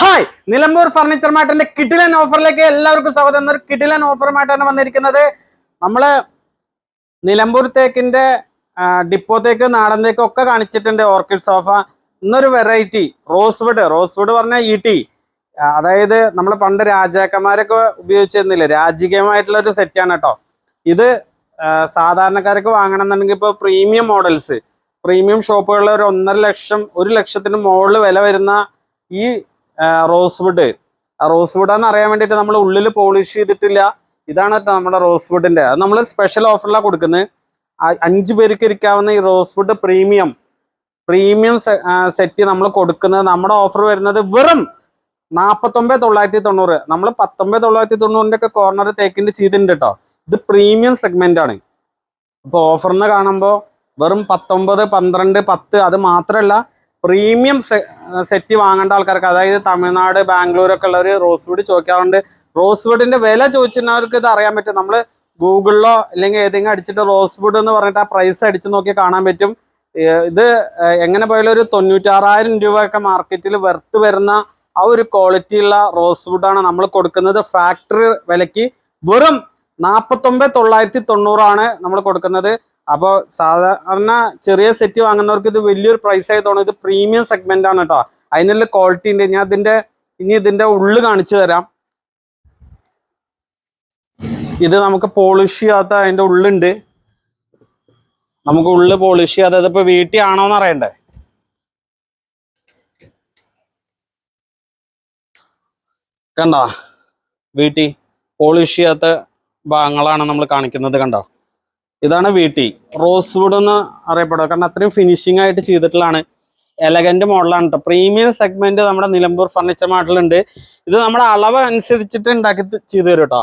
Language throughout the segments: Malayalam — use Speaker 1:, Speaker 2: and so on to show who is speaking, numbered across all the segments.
Speaker 1: ഹായ് നിലമ്പൂർ ഫർണിച്ചർ മാർട്ടിന്റെ കിടിലൻ ഓഫറിലേക്ക് എല്ലാവർക്കും സ്വാഗതം. എന്നൊരു കിടിലൻ ഓഫറുമായിട്ടാണ് വന്നിരിക്കുന്നത്. നമ്മൾ നിലമ്പൂർ തേക്കിന്റെ ഡിപ്പോ തേക്ക് നാടൻ തേക്ക് ഒക്കെ കാണിച്ചിട്ടുണ്ട് ഓർക്കിഡ് സോഫ. ഇന്നൊരു വെറൈറ്റി റോസ്വുഡ്. റോസ്വുഡ് പറഞ്ഞാൽ ഈട്ടി അതായത് നമ്മൾ പണ്ട് രാജാക്കന്മാരൊക്കെ ഉപയോഗിച്ചിരുന്നില്ലേ? രാജകീയമായിട്ടുള്ള ഒരു സെറ്റാണ് കേട്ടോ. ഇത് സാധാരണക്കാർക്ക് സാധാരണക്കാർക്ക് വാങ്ങണമെന്നുണ്ടെങ്കിൽ ഇപ്പോൾ പ്രീമിയം മോഡൽസ്. പ്രീമിയം ഷോപ്പുകളിൽ ഒരു ഒന്നര ലക്ഷം ഒരു ലക്ഷത്തിന് മുകളിൽ വില വരുന്ന ഈ റോസ്വുഡ്. റോസ്വുഡ് എന്ന് അറിയാൻ വേണ്ടിയിട്ട് നമ്മൾ ഉള്ളിൽ പോളിഷ് ചെയ്തിട്ടില്ല. ഇതാണ് നമ്മുടെ റോസ്വുഡിന്റെ. അത് നമ്മൾ സ്പെഷ്യൽ ഓഫറിലാണ് കൊടുക്കുന്നത് അഞ്ച് പേർക്ക് ഇരിക്കാവുന്ന ഈ റോസ്വുഡ് പ്രീമിയം. പ്രീമിയം സെറ്റ് നമ്മൾ കൊടുക്കുന്നത് നമ്മുടെ ഓഫർ വരുന്നത് വെറും നാൽപ്പത്തൊമ്പത് തൊള്ളായിരത്തി തൊണ്ണൂറ്. നമ്മൾ പത്തൊമ്പത് തൊള്ളായിരത്തി തൊണ്ണൂറിന്റെ ഒക്കെ കോർണർ തേക്കിന്റെ ചെയ്തിട്ടുണ്ട് കേട്ടോ. ഇത് പ്രീമിയം സെഗ്മെന്റ് ആണ്. അപ്പോൾ ഓഫറിന് കാണുമ്പോൾ വെറും പത്തൊമ്പത് പന്ത്രണ്ട് പത്ത് അത് മാത്രമല്ല പ്രീമിയം സെറ്റ് വാങ്ങേണ്ട ആൾക്കാർക്ക് അതായത് തമിഴ്നാട് ബാംഗ്ലൂർ ഒക്കെ ഉള്ളവർ റോസ്വുഡ് ചോദിക്കാറുണ്ട്. റോസ്വുഡിന്റെ വില ചോദിച്ചിരുന്നവർക്ക് ഇത് അറിയാൻ പറ്റും. നമ്മൾ ഗൂഗിളിലോ അല്ലെങ്കിൽ ഏതെങ്കിലും അടിച്ചിട്ട് റോസ്വുഡ് എന്ന് പറഞ്ഞിട്ട് ആ പ്രൈസ് അടിച്ചു നോക്കി കാണാൻ പറ്റും. ഇത് എങ്ങനെ പോയാലും ഒരു തൊണ്ണൂറ്റാറായിരം രൂപയൊക്കെ മാർക്കറ്റിൽ വെർത്ത് വരുന്ന ആ ഒരു ക്വാളിറ്റിയുള്ള റോസ്വുഡാണ് നമ്മൾ കൊടുക്കുന്നത്. ഫാക്ടറി വിലയ്ക്ക് വെറും നാൽപ്പത്തൊമ്പത് തൊള്ളായിരത്തി തൊണ്ണൂറാണ് നമ്മൾ കൊടുക്കുന്നത്. അപ്പോൾ സാധാരണ ചെറിയ സെറ്റ് വാങ്ങുന്നവർക്ക് ഇത് വലിയൊരു പ്രൈസ് ആയി തോന്നും. ഇത് പ്രീമിയം സെഗ്മെന്റ് ആണ് കേട്ടോ അതിനുള്ള ക്വാളിറ്റി ഉണ്ട്. ഞാൻ ഇതിന്റെ ഇനി ഇതിന്റെ ഉള്ളു കാണിച്ചു തരാം. ഇത് നമുക്ക് പോളിഷ് ചെയ്യാത്ത അതിന്റെ ഉള്ളുണ്ട്. നമുക്ക് ഉള്ളു പോളിഷ് ചെയ്യാതെ ഇതിപ്പോ വീട്ടിൽ ആണോന്ന് അറിയണ്ടേ? കണ്ടോ? വീട്ടി പോളിഷ് ചെയ്യാത്ത ഭാഗങ്ങളാണ് നമ്മൾ കാണിക്കുന്നത് കണ്ടോ? ഇതാണ് വീട്ടി റോസ്വുഡ് എന്ന് അറിയപ്പെടുക കാരണം അത്രയും ഫിനിഷിംഗ് ആയിട്ട് ചെയ്തിട്ടുള്ളതാണ്. എലഗന്റ് മോഡലാണ് കേട്ടോ പ്രീമിയം സെഗ്മെന്റ് നമ്മുടെ നിലമ്പൂർ ഫർണിച്ചർ മാർട്ടിലുണ്ട് ഇത് നമ്മുടെ അളവ് അനുസരിച്ചിട്ട് ഉണ്ടാക്കി ചെയ്തു തരും കേട്ടോ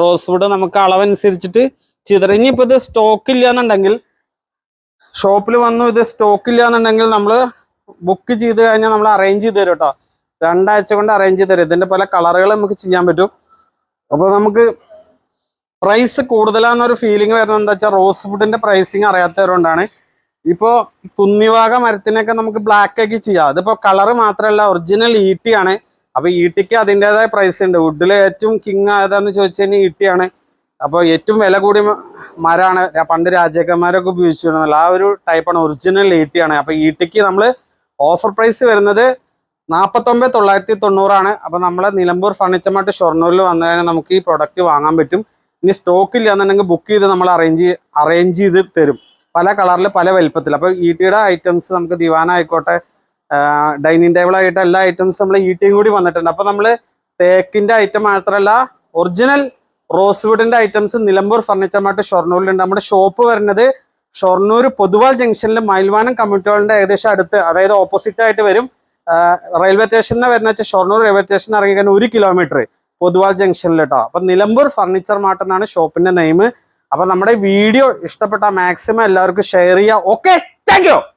Speaker 1: റോസ് വുഡ് നമുക്ക് അളവനുസരിച്ചിട്ട് ചെയ്തു തരും. ഇനിയിപ്പോൾ ഇത് സ്റ്റോക്ക് ഇല്ല എന്നുണ്ടെങ്കിൽ ഷോപ്പിൽ വന്നു ഇത് സ്റ്റോക്ക് ഇല്ല എന്നുണ്ടെങ്കിൽ നമ്മൾ ബുക്ക് ചെയ്ത് കഴിഞ്ഞാൽ നമ്മൾ അറേഞ്ച് ചെയ്ത് തരും കേട്ടോ രണ്ടാഴ്ച കൊണ്ട് അറേഞ്ച് ചെയ്ത് തരും. ഇതിന്റെ പല കളറുകൾ നമുക്ക് ചെയ്യാൻ പറ്റും. അപ്പോൾ നമുക്ക് പ്രൈസ് കൂടുതലാന്നൊരു ഫീലിംഗ് വരുന്നത് എന്താ വെച്ചാൽ റോസ് വുഡിന്റെ പ്രൈസിങ് അറിയാത്തവരുകൊണ്ടാണ്. ഇപ്പോ കുന്നിവാക മരത്തിനൊക്കെ നമുക്ക് ബ്ലാക്ക് ആക്കി ചെയ്യാം. അതിപ്പോ കളർ മാത്രമല്ല ഒറിജിനൽ ഈട്ടി ആണ് അപ്പൊ ഈട്ടിക്ക് അതിന്റെതായ പ്രൈസ് ഉണ്ട്. വുഡിൽ ഏറ്റവും കിങ് ഏതാന്ന് ചോദിച്ചു കഴിഞ്ഞാൽ ഈട്ടിയാണ്. അപ്പോൾ ഏറ്റവും വില കൂടിയ മരമാണ് പണ്ട് രാജാക്കന്മാരൊക്കെ ഉപയോഗിച്ചിരുന്നല്ലോ ആ ഒരു ടൈപ്പാണ് ഒറിജിനൽ ഈട്ടിയാണ്. അപ്പൊ ഈട്ടിക്ക് നമ്മൾ ഓഫർ പ്രൈസ് വരുന്നത് നാൽപ്പത്തൊമ്പത് തൊള്ളായിരത്തി തൊണ്ണൂറാണ്. അപ്പൊ നമ്മളെ നിലമ്പൂർ ഫർണിച്ചർ മാർട്ട് ഷൊർണൂരിൽ വന്നു കഴിഞ്ഞാൽ നമുക്ക് ഈ പ്രൊഡക്റ്റ് വാങ്ങാൻ പറ്റും. ഇനി സ്റ്റോക്ക് ഇല്ല എന്നുണ്ടെങ്കിൽ ബുക്ക് ചെയ്ത് നമ്മൾ അറേഞ്ച് അറേഞ്ച് ചെയ്ത് തരും. പല കളറിൽ പല വലിപ്പത്തിൽ. അപ്പോൾ ഈട്ടിയുടെ ഐറ്റംസ് നമുക്ക് ദിവാന ആയിക്കോട്ടെ ഡൈനിങ് ടേബിൾ ആയിട്ട് എല്ലാ ഐറ്റംസും നമ്മൾ ഈട്ടിയും കൂടി വന്നിട്ടുണ്ട്. അപ്പോൾ നമ്മൾ തേക്കിന്റെ ഐറ്റം മാത്രമല്ല ഒറിജിനൽ റോസ്വുഡിന്റെ ഐറ്റംസ് നിലമ്പൂർ ഫർണിച്ചർ മാർട്ട് ഷൊർണൂരിലുണ്ട്. നമ്മുടെ ഷോപ്പ് വരുന്നത് ഷൊർണൂർ പൊതുവാൾ ജംഗ്ഷനിൽ മയിൽവാനം കമ്മ്യൂണിറ്റി ഏകദേശം അടുത്ത് അതായത് ഓപ്പോസിറ്റ് ആയിട്ട് വരും. റെയിൽവേ സ്റ്റേഷനിൽ വരുന്ന വെച്ചാൽ ഷൊർണൂർ റെയിൽവേ സ്റ്റേഷൻ ഇറങ്ങി കഴിഞ്ഞാൽ ഒരു കിലോമീറ്റർ പൊതുവാൾ ജംഗ്ഷനിൽ കേട്ടോ അപ്പൊ നിലമ്പൂർ ഫർണിച്ചർ മാർട്ട് എന്നാണ് ഷോപ്പിന്റെ നെയിം അപ്പൊ നമ്മുടെ വീഡിയോ ഇഷ്ടപ്പെട്ട മാക്സിമം എല്ലാവർക്കും ഷെയർ ചെയ്യുക ഓക്കെ താങ്ക്